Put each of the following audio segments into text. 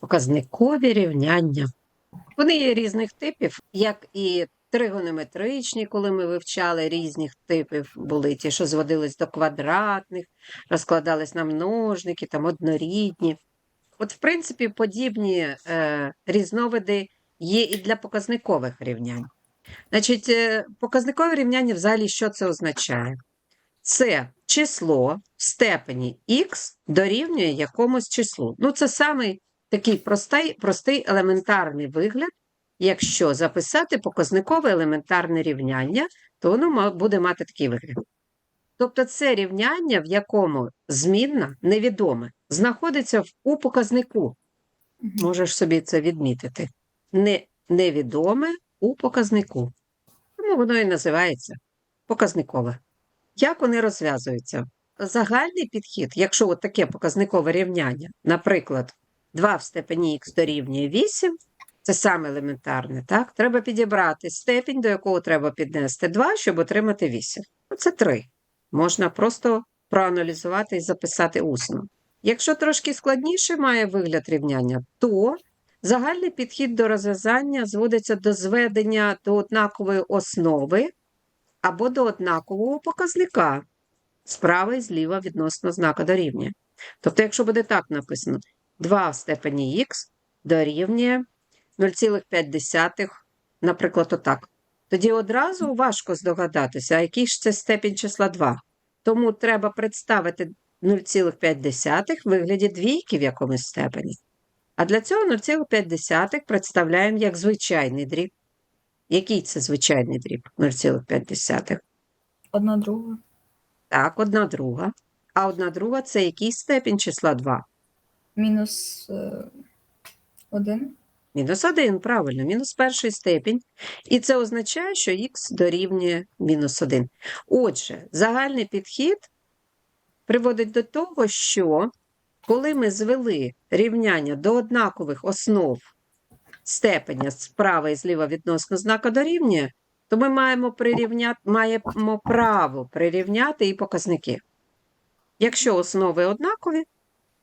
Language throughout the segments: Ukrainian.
Показникові рівняння. Вони є різних типів, як і тригонометричні, коли ми вивчали різних типів, були ті, що зводились до квадратних, розкладались на множники, там однорідні. От, в принципі, подібні е, різновиди є і для показникових рівнянь. Значить, е, показникове рівняння взагалі що це означає? Це число в степені х дорівнює якомусь числу. Ну, це самий такий простий, простий елементарний вигляд. Якщо записати показникове елементарне рівняння, то воно буде мати такий вигляд. Тобто це рівняння, в якому змінна невідоме, знаходиться в- у показнику. Можеш собі це відмітити. Не, невідоме у показнику. Тому воно і називається показникове. Як вони розв'язуються? Загальний підхід, якщо от таке показникове рівняння, наприклад, 2 в степені х дорівнює 8, це саме елементарне, так? Треба підібрати степінь, до якого треба піднести 2, щоб отримати 8. Ну, Це 3. Можна просто проаналізувати і записати усно. Якщо трошки складніше має вигляд рівняння, то загальний підхід до розв'язання зводиться до зведення до однакової основи або до однакового показника справа і зліва відносно знака дорівнює. Тобто, якщо буде так написано, 2 в степені х дорівнює 0,5, наприклад, отак. Тоді одразу важко здогадатися, а який ж це степінь числа 2. Тому треба представити 0,5 в вигляді двійки в якомусь степені. А для цього 0,5 представляємо як звичайний дріб. Який це звичайний дріб? 0,5. Одна друга. Так, одна друга. А одна друга це який степінь числа 2? Мінус е, один. Мінус 1, правильно, мінус перший степінь. І це означає, що х дорівнює мінус 1. Отже, загальний підхід приводить до того, що коли ми звели рівняння до однакових основ степеня справа і зліва відносно знака дорівнює, то ми маємо, прирівняти, маємо право прирівняти і показники. Якщо основи однакові,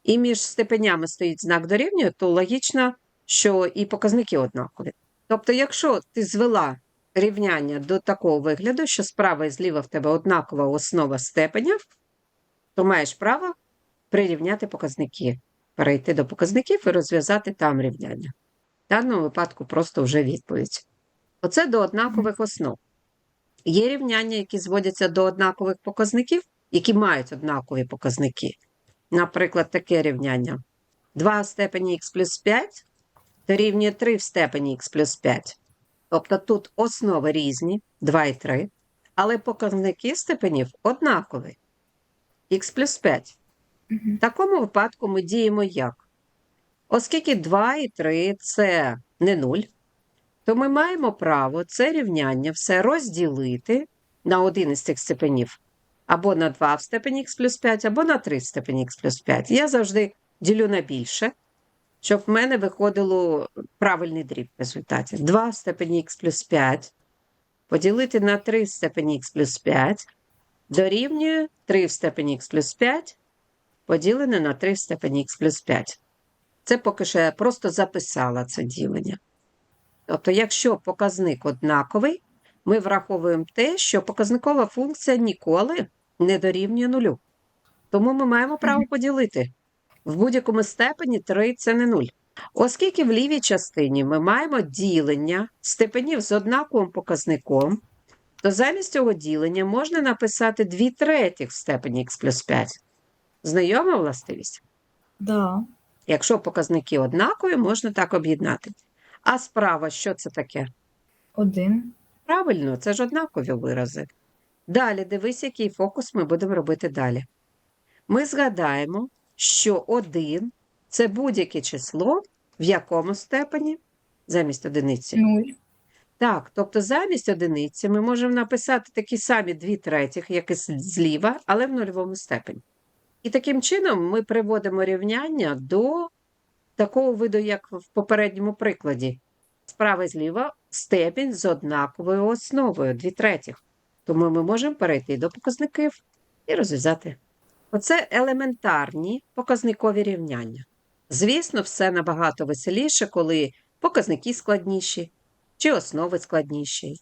і між степенями стоїть знак дорівнює, то логічно, що і показники однакові. Тобто, якщо ти звела рівняння до такого вигляду, що справа і зліва в тебе однакова основа степеня, то маєш право прирівняти показники, перейти до показників і розв'язати там рівняння. В даному випадку просто вже відповідь. Оце до однакових основ. Є рівняння, які зводяться до однакових показників, які мають однакові показники. Наприклад, таке рівняння. 2 в степені х плюс 5 дорівнює 3 в степені х плюс 5. Тобто тут основи різні, 2 і 3, але показники степенів однакові. х плюс 5. В такому випадку ми діємо як? Оскільки 2 і 3 це не 0, то ми маємо право це рівняння все розділити на один із цих степенів. Або на 2 в степені х плюс 5, або на 3 в степені х плюс 5. Я завжди ділю на більше, щоб в мене виходило правильний дріб в результаті. 2 в степені х плюс 5 поділити на 3 в степені х плюс 5 дорівнює 3 в степені х плюс 5 поділене на 3 в степені х плюс 5. Це поки що я просто записала це ділення. Тобто, якщо показник однаковий, ми враховуємо те, що показникова функція ніколи не дорівнює нулю. Тому ми маємо право поділити. В будь-якому степені 3 це не 0. Оскільки в лівій частині ми маємо ділення степенів з однаковим показником, то замість цього ділення можна написати 2 третіх в степені х плюс 5. Знайома властивість? Да. Якщо показники однакові, можна так об'єднати. А справа, що це таке? Один. Правильно, це ж однакові вирази. Далі дивись, який фокус ми будемо робити далі. Ми згадаємо, що 1 – це будь-яке число, в якому степені замість одиниці. Нуль. Так, тобто замість одиниці ми можемо написати такі самі 2 третіх, як і зліва, але в нульовому степені. І таким чином ми приводимо рівняння до такого виду, як в попередньому прикладі. Справа зліва степінь з однаковою основою 2 третіх. Тому ми можемо перейти до показників і розв'язати. Оце елементарні показникові рівняння. Звісно, все набагато веселіше, коли показники складніші чи основи складніші.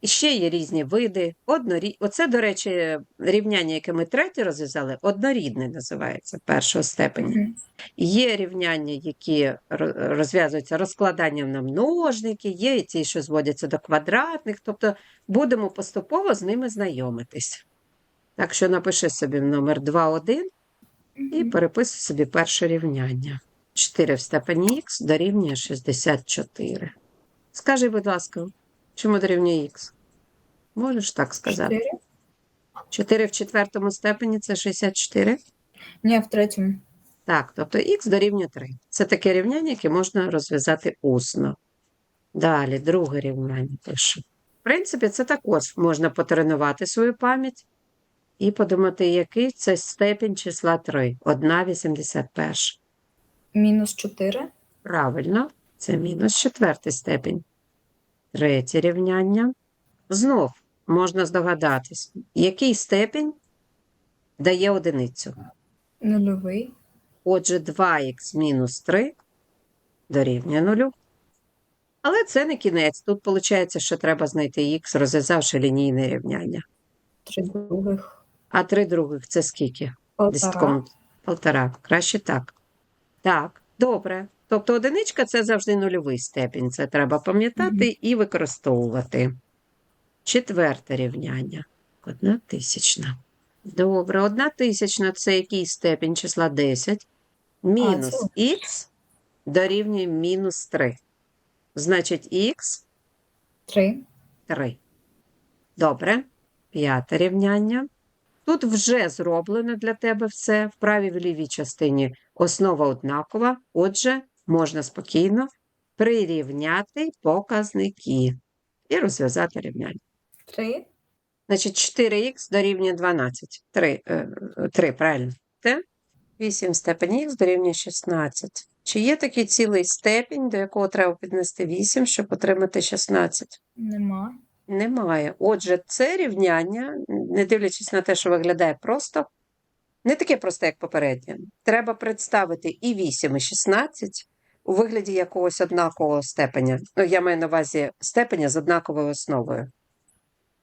І ще є різні види. Однорі... Оце, до речі, рівняння, яке ми третє розв'язали, однорідне називається першого степеня. Мгм. Є рівняння, які розв'язуються розкладанням на множники, є і ті, що зводяться до квадратних, тобто будемо поступово з ними знайомитись. Так що напиши собі номер 2,1 і переписуй собі перше рівняння. 4 в степені х дорівнює 64. Скажи, будь ласка, чому дорівнює х? Можеш так сказати? Чотири? 4 в четвертому степені це 64? Ні, в третьому. Так, тобто х дорівнює 3. Це таке рівняння, яке можна розв'язати усно. Далі, друге рівняння пишу. В принципі, це також можна потренувати свою пам'ять і подумати, який це степінь числа 3. 1,81. Мінус 4. Правильно, це мінус четвертий степінь. Третє рівняння. Знов можна здогадатись, який степінь дає одиницю. Нульовий. Отже, 2х мінус 3 дорівнює 0. Але це не кінець. Тут виходить, що треба знайти х, розв'язавши лінійне рівняння. Три других. А 3 других це скільки? Полтора. Полтора. Краще так. Так, добре. Тобто одиничка це завжди нульовий степінь. Це треба пам'ятати і використовувати. Четверте рівняння. Одна тисячна. Добре, одна тисячна це який степінь числа 10. Мінус х дорівнює мінус 3. Значить, х Три. 3. Добре. П'яте рівняння. Тут вже зроблено для тебе все в правій в лівій частині. Основа однакова, отже, можна спокійно прирівняти показники і розв'язати рівняння. Три. Значить, 4х дорівнює 12. 3, е, 3 правильно. Те? 8 в степені х дорівнює 16. Чи є такий цілий степінь, до якого треба піднести 8, щоб отримати 16? Нема. Немає. Отже, це рівняння, не дивлячись на те, що виглядає просто, не таке просте, як попереднє. Треба представити і 8, і 16 у вигляді якогось однакового степеня. Ну, я маю на увазі степеня з однаковою основою.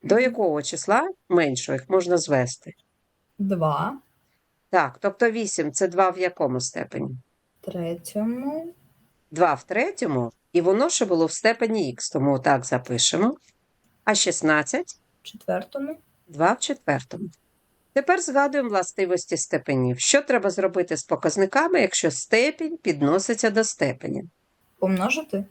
До якого числа меншого їх можна звести? Два. Так, тобто 8 це 2 в якому степені? Третьому. 2 в третьому, і воно ще було в степені х, тому так запишемо. А 16 Четвертому. 2 в четвертому. Тепер згадуємо властивості степенів. Що треба зробити з показниками, якщо степінь підноситься до степені? Помножити.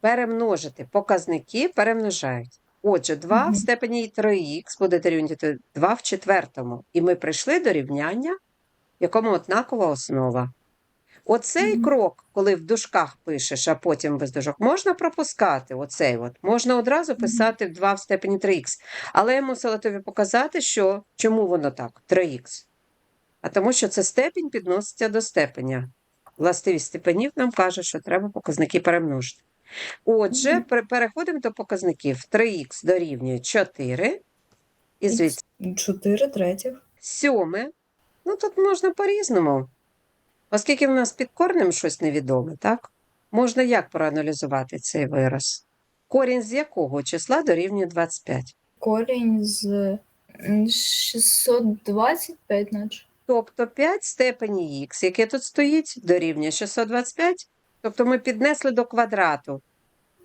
Перемножити. Показники перемножають. Отже, 2 угу. в степені 3х буде дорівнювати 2 в четвертому. І ми прийшли до рівняння, в якому однакова основа. Оцей Мгм. крок, коли в дужках пишеш, а потім без дужок, можна пропускати. Оцей от. Можна одразу писати в 2 в степені 3х. Але я мусила тобі показати, що чому воно так, 3х. А тому що це степінь підноситься до степеня. Властивість степенів нам каже, що треба показники перемножити. Отже, Мгм. пере- переходимо до показників. 3х дорівнює 4. І звідси Чотири третіх. сьоме. Ну, тут можна по-різному. Оскільки в нас під корнем щось невідоме, так? Можна як проаналізувати цей вираз? Корінь з якого числа дорівнює 25? Корінь з 625, наче. Тобто 5 степені х, яке тут стоїть, дорівнює 625. Тобто ми піднесли до квадрату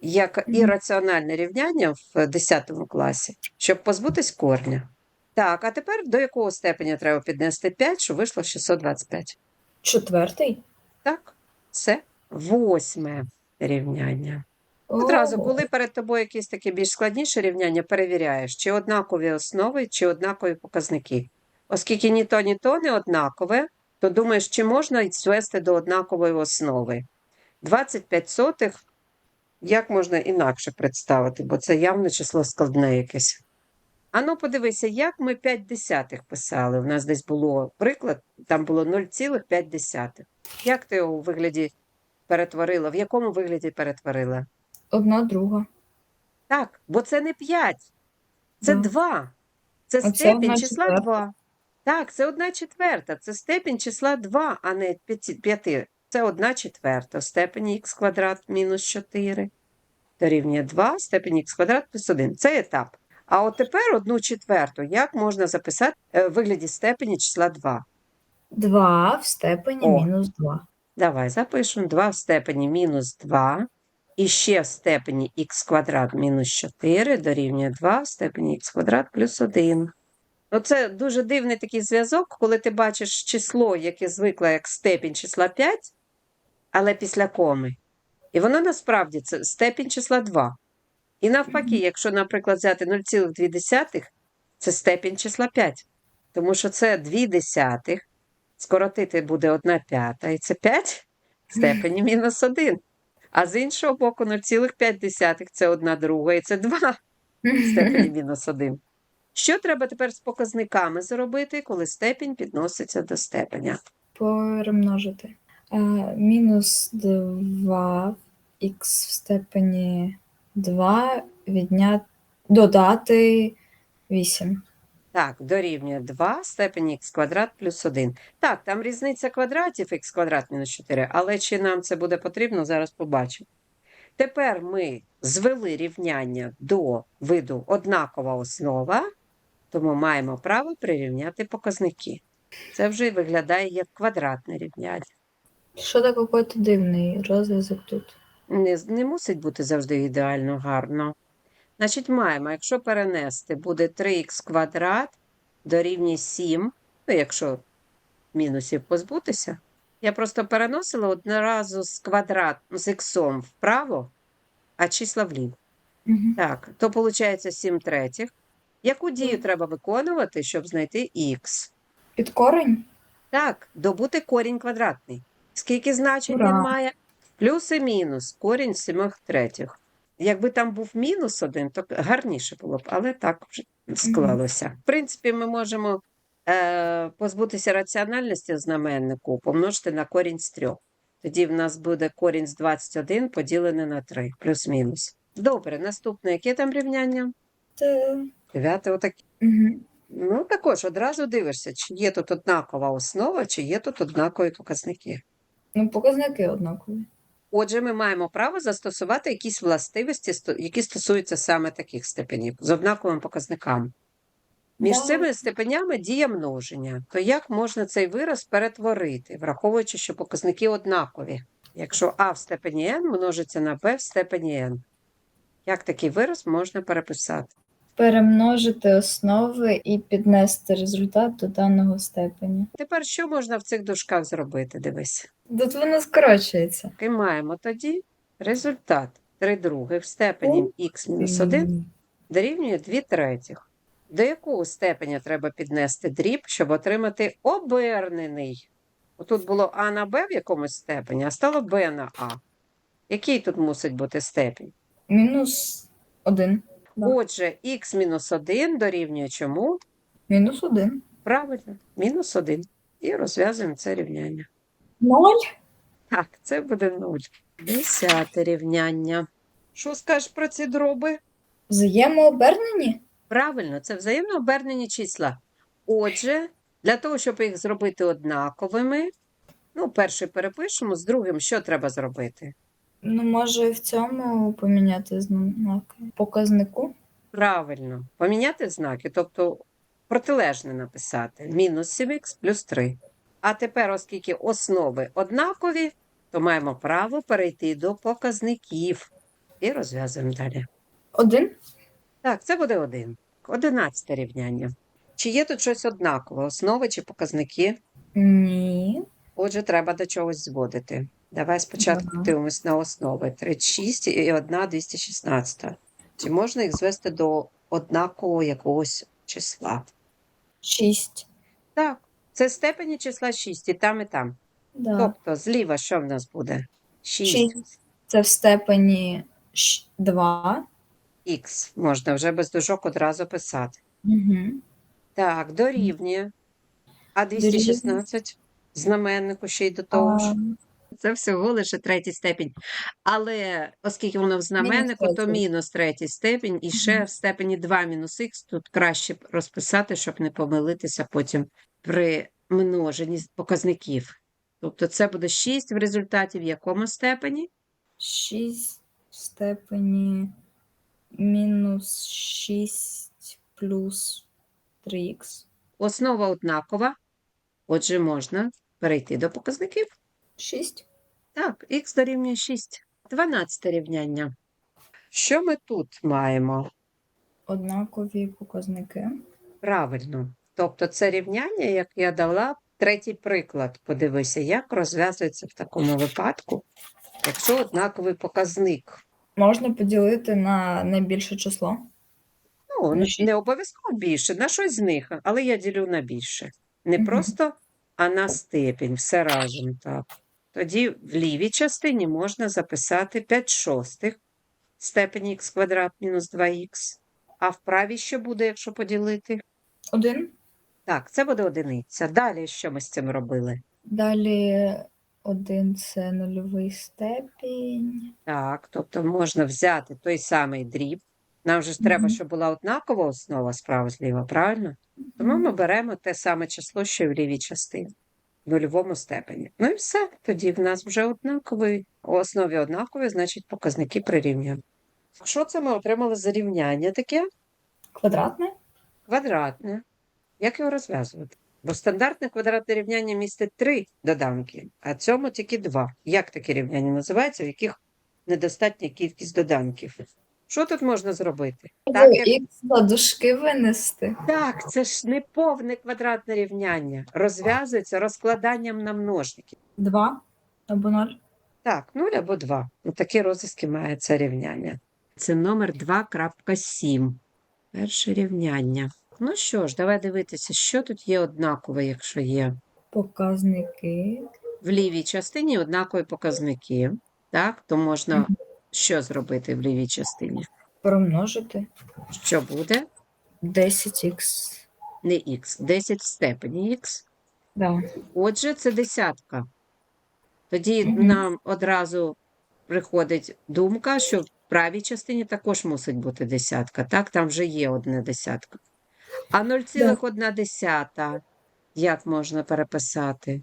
як ірраціональне рівняння в 10 класі, щоб позбутись корня. Так, а тепер до якого степеня треба піднести 5, щоб вийшло 625? Четвертий. Так, це восьме рівняння. Одразу, коли перед тобою якісь таке більш складніше рівняння, перевіряєш, чи однакові основи, чи однакові показники. Оскільки ні то, ні то не однакове, то думаєш, чи можна звести до однакової основи. 25 сотих, як можна інакше представити, бо це явно число складне якесь. Ану, подивися, як ми 5 десятих писали. У нас десь було приклад, там було 0,5. Як ти його у вигляді перетворила? В якому вигляді перетворила? Одна друга. Так, бо це не 5, це Да. 2. Це Оце степінь одна числа четверта. 2. Так, це одна четверта. Це степінь числа 2, а не 5 Це 1 четверта в степені х квадрат мінус 4 дорівнює 2 в х квадрат плюс 1. Це етап. А от тепер 1 четверту як можна записати е, в вигляді степені числа 2? 2 в степені О. мінус 2. Давай запишемо 2 в степені мінус 2 і ще в степені х квадрат мінус 4 дорівнює 2 в степені х квадрат плюс 1. Ну, це дуже дивний такий зв'язок, коли ти бачиш число, яке звикло як степінь числа 5, але після коми. І воно насправді це степінь числа 2. І навпаки, якщо, наприклад, взяти 0,2, це степінь числа 5. Тому що це 2 десятих, скоротити буде 1 п'ята, і це 5 в степені мінус 1. А з іншого боку, 0,5 це 1 друга, і це 2 в степені мінус 1. Що треба тепер з показниками зробити, коли степінь підноситься до степеня? Перемножити. Е, мінус 2 х в степені 2 відняти, додати 8. Так, дорівнює 2 в степені х квадрат плюс 1. Так, там різниця квадратів х квадрат мінус 4, але чи нам це буде потрібно, зараз побачимо. Тепер ми звели рівняння до виду однакова основа, тому маємо право прирівняти показники. Це вже виглядає як квадратне рівняння. Що какой-то дивний розв'язок тут. Не, не мусить бути завжди ідеально гарно. Значить, маємо, якщо перенести, буде 3х квадрат дорівнює 7, ну, якщо мінусів позбутися. Я просто переносила одразу з квадрат, з х вправо, а числа вліво. Угу. Так, то виходить 7 третіх. Яку дію треба виконувати, щоб знайти х? Під корень? Так, добути корінь квадратний. Скільки значень Ура! він має? Плюс і мінус, корінь сімох третіх. Якби там був мінус один, то гарніше було б, але так вже склалося. В принципі, ми можемо е, позбутися раціональності в знаменнику, помножити на корінь з трьох. Тоді в нас буде корінь з 21 поділене на 3, плюс-мінус. Добре, наступне, яке там рівняння? Дев'яте, отаке. Угу. Ну, також одразу дивишся, чи є тут однакова основа, чи є тут однакові показники. Ну, показники однакові. Отже, ми маємо право застосувати якісь властивості, які стосуються саме таких степенів з однаковими показниками. Між цими степенями діє множення. То як можна цей вираз перетворити, враховуючи, що показники однакові? Якщо а в степені n множиться на b в степені n. Як такий вираз можна переписати? Перемножити основи і піднести результат до даного степеня. Тепер що можна в цих дужках зробити? Дивись. Тут воно скорочується. І маємо тоді результат 3 других в степені х мінус 1 дорівнює 2 третіх. До якого степеня треба піднести дріб, щоб отримати обернений? Отут було а на б в якомусь степені, а стало б на а. Який тут мусить бути степінь? Мінус 1. Отже, х мінус 1 дорівнює чому? Мінус 1. Правильно, мінус 1. І розв'язуємо це рівняння. 0. Так, це буде 0. Десяте рівняння. Що скажеш про ці дроби? Взаємообернені? Правильно, це взаємно обернені числа. Отже, для того, щоб їх зробити однаковими, ну, перший перепишемо, з другим що треба зробити? Ну, може, в цьому поміняти знаки. Показнику. Правильно, поміняти знаки, тобто протилежне написати. Мінус 7х плюс 3. А тепер, оскільки основи однакові, то маємо право перейти до показників. І розв'язуємо далі. 1. Так, це буде один. Одинадцяте рівняння. Чи є тут щось однакове, основи чи показники? Ні. Отже, треба до чогось зводити. Давай спочатку Ага. дивимось на основи. 36 і 1 216. Чи можна їх звести до однакового якогось числа? 6. Так, це степені числа 6, і там, і там. Да. Тобто, зліва що в нас буде? 6 Шість. Це в степені 2. х можна вже без дужок одразу писати. Угу. Так, дорівнює. А 216 знаменнику ще й до того ж. Це всього лише третій степінь. Але оскільки воно в знаменнику, то мінус третій степінь, і ще в степені 2 мінус х тут краще розписати, щоб не помилитися потім при множенні показників. Тобто це буде 6 в результаті в якому степені? 6 в степені мінус 6 плюс 3х. Основа однакова. Отже, можна перейти до показників. 6. Так, х дорівнює 6. 12 рівняння. Що ми тут маємо? Однакові показники. Правильно. Тобто це рівняння, як я дала, третій приклад. Подивися, як розв'язується в такому випадку, якщо однаковий показник. Можна поділити на найбільше число. Ну, На не- обов'язково більше, на щось з них, але я ділю на більше. Не Мгм. просто, а на степінь, все разом так. Тоді в лівій частині можна записати 5 шостих степені х квадрат мінус 2х. А в правій що буде, якщо поділити? 1. Так, це буде одиниця. Далі що ми з цим робили? Далі 1 це нульовий степінь. Так, тобто можна взяти той самий дріб. Нам же ж треба, щоб була однакова основа справа зліва, правильно? Тому ми беремо те саме число, що й в лівій частині, в нульовому степені. Ну і все. Тоді в нас вже однаковий. У основі однакові, значить, показники прирівнюємо. Що це ми отримали за рівняння таке? Квадратне? Квадратне. Як його розв'язувати? Бо стандартне квадратне рівняння містить три доданки, а цьому тільки два. Як таке рівняння називається, в яких недостатня кількість доданків? Що тут можна зробити? Так, як... За дужки винести. так, це ж не повне квадратне рівняння. Розв'язується розкладанням на множники. 2 або 0. Так, 0 або 2. Ну, такі розв'язки має це рівняння. Це номер 2.7. Перше рівняння. Ну що ж, давай дивитися, що тут є однакове, якщо є. Показники. В лівій частині однакові показники. Так, то можна що зробити в лівій частині? Промножити. Що буде? 10х. Не х, 10 в степені х. Да. Отже, це десятка. Тоді Мгм. нам одразу приходить думка, що в правій частині також мусить бути десятка. Так, там вже є одна десятка. А 0,1 як можна переписати?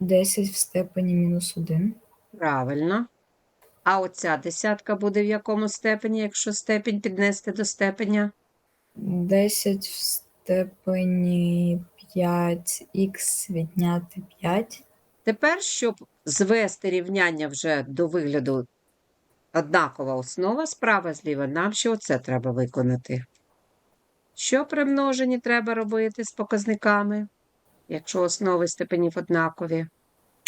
10 в степені мінус 1. Правильно. А оця десятка буде в якому степені, якщо степінь піднести до степеня? 10 в степені 5х відняти 5. Тепер, щоб звести рівняння вже до вигляду однакова основа справа зліва, нам ще оце треба виконати. Що при множенні треба робити з показниками, якщо основи степенів однакові?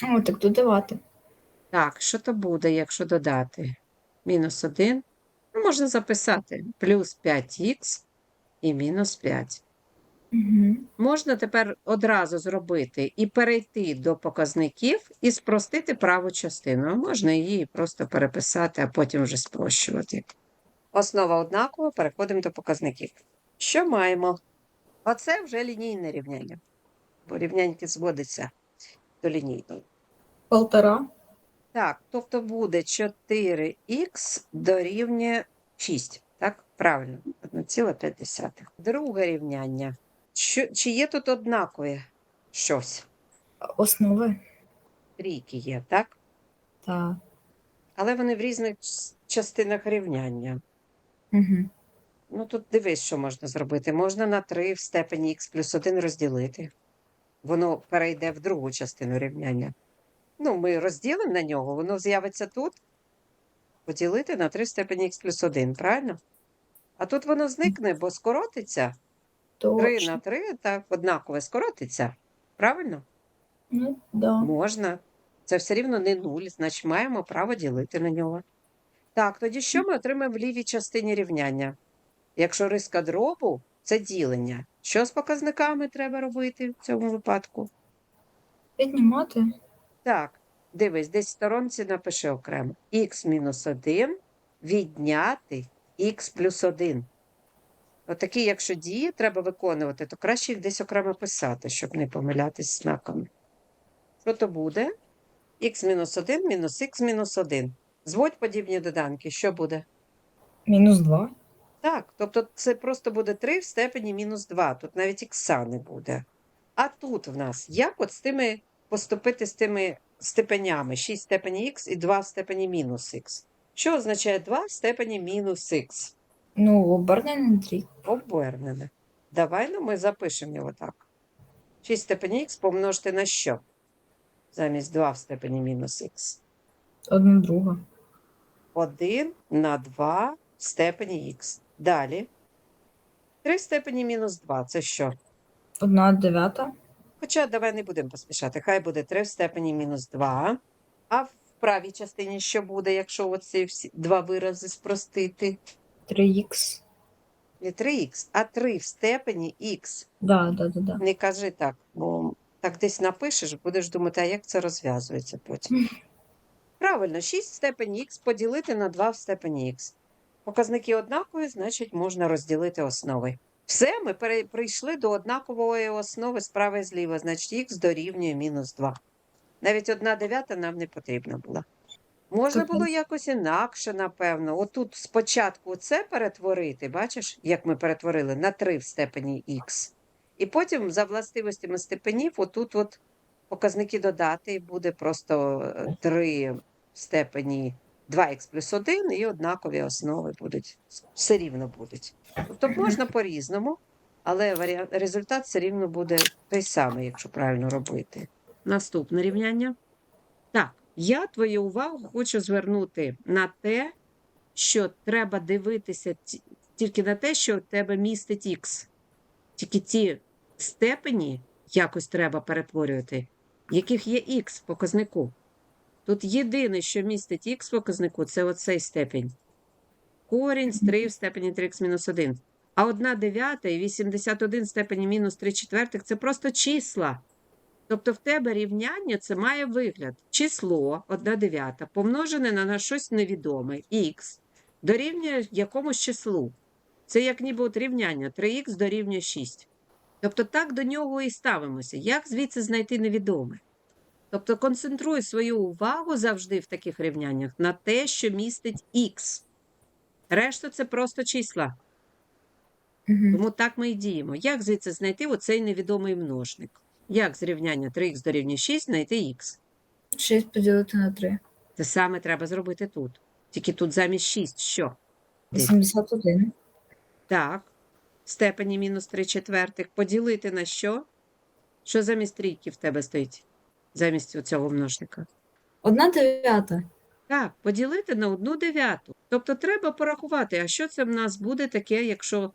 О, так додавати. Так, що то буде, якщо додати? Мінус 1. Ну, можна записати плюс 5х і мінус 5. Угу. Можна тепер одразу зробити і перейти до показників і спростити праву частину. Можна її просто переписати, а потім вже спрощувати. Основа однакова, переходимо до показників. Що маємо? Оце вже лінійне рівняння, бо рівняньки зводиться до лінійного. Полтора. Так, тобто буде 4х дорівнює 6. Так, правильно, 1,5. Друге рівняння. Що, чи є тут однакові щось? Основи. Трійки є, так? Так. Але вони в різних частинах рівняння. Угу. Ну, тут дивись, що можна зробити. Можна на 3 в степені х плюс 1 розділити. Воно перейде в другу частину рівняння. Ну, ми розділимо на нього, воно з'явиться тут. Поділити на 3 в степені х плюс 1, правильно? А тут воно зникне, бо скоротиться. 3 на 3, так, однакове скоротиться. Правильно? Ну, да. Можна. Це все рівно не нуль, значить маємо право ділити на нього. Так, тоді що ми отримаємо в лівій частині рівняння? Якщо риска дробу це ділення. Що з показниками треба робити в цьому випадку? Піднімати. Так, дивись, десь в сторонці напиши окремо. х мінус 1 відняти х плюс 1. Отакі, якщо дії треба виконувати, то краще їх десь окремо писати, щоб не помилятись знаками. Що то буде? х мінус 1 мінус х мінус 1. Зводь подібні доданки, що буде? Мінус 2. Так, тобто це просто буде 3 в степені мінус 2. Тут навіть ікса не буде. А тут в нас як от з тими поступити з тими степенями 6 в степені х і 2 в степені мінус х. Що означає 2 в степені мінус х? Ну, на трійку. Обернене. Давай ну, ми запишемо його так. 6 в степені х помножити на що? Замість 2 в степені мінус х. Одна друга. 1 на 2 в степені х. Далі. 3 в степені мінус 2. Це що? Одна дев'ята. Хоча давай не будемо поспішати. Хай буде 3 в степені мінус 2. А в правій частині що буде, якщо оці всі два вирази спростити? 3х. Не 3х, а 3 в степені х. Да, да, да, да. Не кажи так, бо так десь напишеш, будеш думати, а як це розв'язується потім. Правильно, 6 в степені х поділити на 2 в степені х. Показники однакові, значить, можна розділити основи. Все, ми прийшли до однакової основи справа і зліва, значить х дорівнює мінус 2. Навіть одна дев'ята нам не потрібна була. Можна було якось інакше, напевно. Отут спочатку це перетворити, бачиш, як ми перетворили на 3 в степені х. І потім за властивостями степенів, отут от показники додати, і буде просто 3 в степені 2х плюс 1, і однакові основи будуть, все рівно будуть. Тобто можна по-різному, але результат все рівно буде той самий, якщо правильно робити. Наступне рівняння. Так, я твою увагу хочу звернути на те, що треба дивитися тільки на те, що у тебе містить х. Тільки ті степені якось треба перетворювати, яких є х в показнику. Тут єдине, що містить х показнику, це оцей степень. Корінь з 3 в степені 3х мінус 1. А 1 дев'ята і 81 в степені мінус 3 четвертих це просто числа. Тобто в тебе рівняння це має вигляд. Число 1 дев'ята помножене на щось невідоме, х, дорівнює якомусь числу. Це як ніби от рівняння 3х дорівнює 6. Тобто так до нього і ставимося. Як звідси знайти невідоме? Тобто концентруй свою увагу завжди в таких рівняннях на те, що містить х. Решта це просто числа. Угу. Тому так ми і діємо. Як звідси знайти оцей невідомий множник? Як з рівняння 3х дорівнює 6 знайти х? 6 поділити на 3. Те саме треба зробити тут. Тільки тут замість 6 що? 81. Так. Степені мінус 3 четвертих поділити на що? Що замість трійки в тебе стоїть? Замість цього множника? Одна дев'ята. Так, поділити на одну дев'яту. Тобто треба порахувати, а що це в нас буде таке, якщо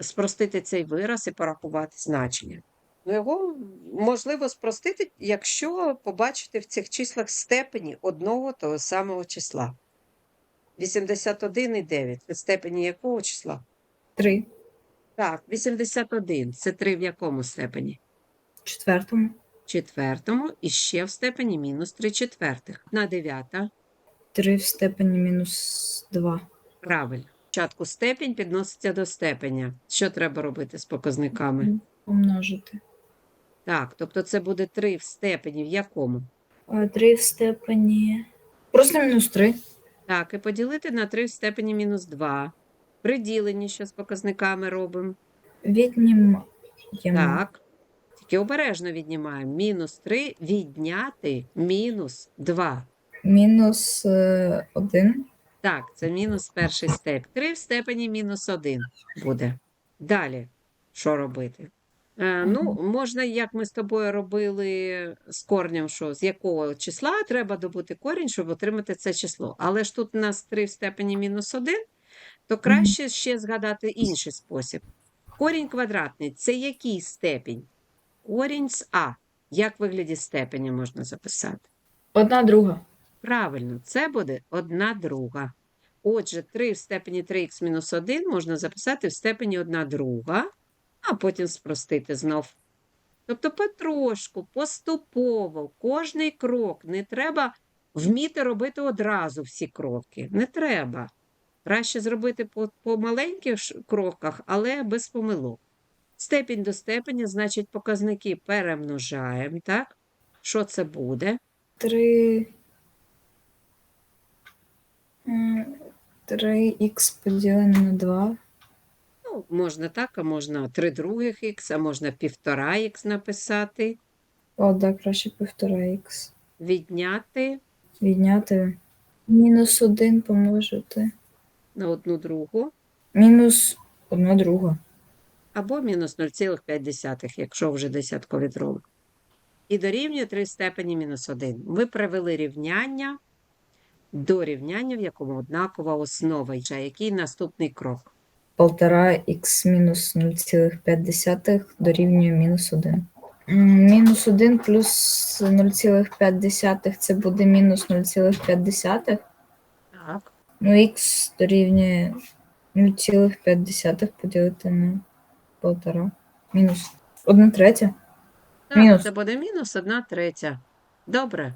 спростити цей вираз і порахувати значення. Ну, його можливо спростити, якщо побачити в цих числах степені одного того самого числа. 81 і 9. Це степені якого числа? 3. Так, 81. Це 3 в якому степені? Четвертому. Четвертому і ще в степені мінус 3 четвертих. На дев'ята. 3 в степені мінус 2. Правильно. Спочатку степінь підноситься до степеня. Що треба робити з показниками? Помножити. Так, тобто це буде 3 в степені в якому? 3 в степені. Просто мінус 3. Так, і поділити на 3 в степені мінус 2. При діленні що з показниками робимо? Віднімаємо. Так. Тільки обережно віднімаємо. Мінус 3 відняти мінус 2. Мінус 1. Так, це мінус перший степ. 3 в степені мінус 1 буде. Далі, що робити? Е, ну, можна, як ми з тобою робили з корнем, що з якого числа треба добути корінь, щоб отримати це число. Але ж тут у нас 3 в степені мінус 1, то краще ще згадати інший спосіб. Корінь квадратний це який степінь? Корінь з А. Як вигляді степені можна записати? Одна друга. Правильно, це буде одна друга. Отже, 3 в степені 3х-1 можна записати в степені 1 друга, а потім спростити знов. Тобто потрошку, поступово, кожний крок. Не треба вміти робити одразу всі кроки. Не треба. Краще зробити по, по маленьких кроках, але без помилок. Степінь до степеня, значить, показники перемножаємо, так? Що це буде? 3. 3х поділене на 2. Ну, можна так, а можна 3 других х, а можна 1,5 х написати. О, да, краще півтора х. Відняти Відняти мінус 1 помножити. на одну другу Мінус 1 друга. Або мінус 0,5, якщо вже десяткові дроби. І дорівнює 3 степені мінус 1. Ми привели рівняння до рівняння, в якому однакова основа. Який наступний крок? Полтора х мінус 0,5 дорівнює мінус 1. Мінус 1 плюс 0,5 це буде мінус 0,5. Так. Ну, х дорівнює 0,5 поділити на полтора. Мінус Одна третя. Так, Мінус. це буде мінус одна третя. Добре.